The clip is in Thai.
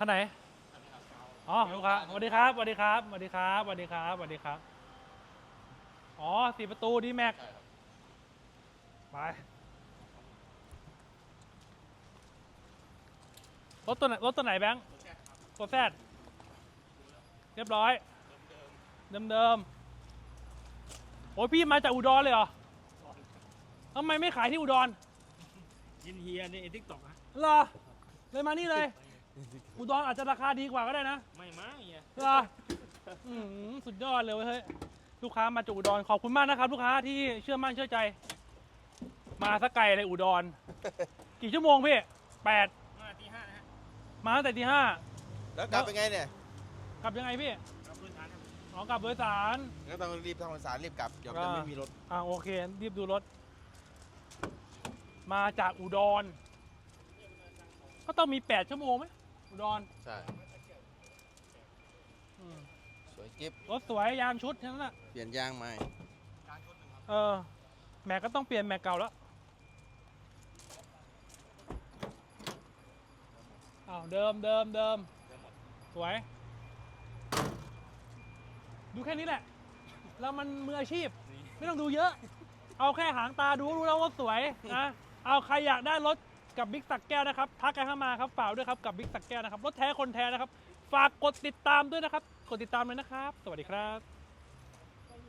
คันไหนอ๋อลูกค้าสวัสดีครับสวัสดีครับสวัสดีครับสวัสดีครับสวัสดีครับ อ๋อสี่ประตูดีแม็กใช่ครับไปรถตัวไหนรถตัวไหนแบงค์รถแช่ครับตัวแซดเรียบร้อย เดิมเดิมๆโอ้ยพี่มาจากอุดรเลยเหรอทำไมไม่ขายที่อุดรยินเฮียในทิกตอกฮะเหรอเลยมานี่เลย อุดรอาจจะราคาดีกว่าก็ได้นะไม่มาเฮียเหรออืมสุดยอดเลยเว้ยเฮ้ยลูกค้ามาจากอุดรขอบคุณมากนะครับ ลูกค้าที่เชื่อมั่นเชื่อใจ มาสักไกลเลยอุดร กี่ชั่วโมงพี่แปดมาตีห้านะฮะมาตั้งแต่ที่ห้าแล้วกลับเป็นไงเนี่ยกลับยังไงพี่เราพื้นฐานครับอ๋อกลับโดยสาร ก็ต้องรีบทำภาษารรีบกลับเดี๋ยวจะอ่าไม่มีรถอ่าโอเค รีบดูรถ มาจากอุดร ก็ต้องมีแปดชั่วโมงไหม อุดรใช่ อืมสวยกิ๊บรถสวยยางชุดแค่นั้นแหละเปลี่ยนยางใหม่ เออ แม็กก็ต้องเปลี่ยนแม็กเก่าแล้วอ้าวเดิมเดิมเดิมสวย ดูแค่นี้แหละ แล้วมันมืออาชีพ ไม่ต้องดูเยอะ เอาแค่หางตาดูก็รู้แล้วว่าสวยนะ เอาใครอยากได้รถ กับบิ๊กสักแก้วนะครับทักกันเข้ามาครับฝากด้วยครับกับบิ๊กสักแก้วนะครับรถแท้คนแท้นะครับ ฝากกดติดตามด้วยนะครับ กดติดตามเลยนะครับ สวัสดีครับ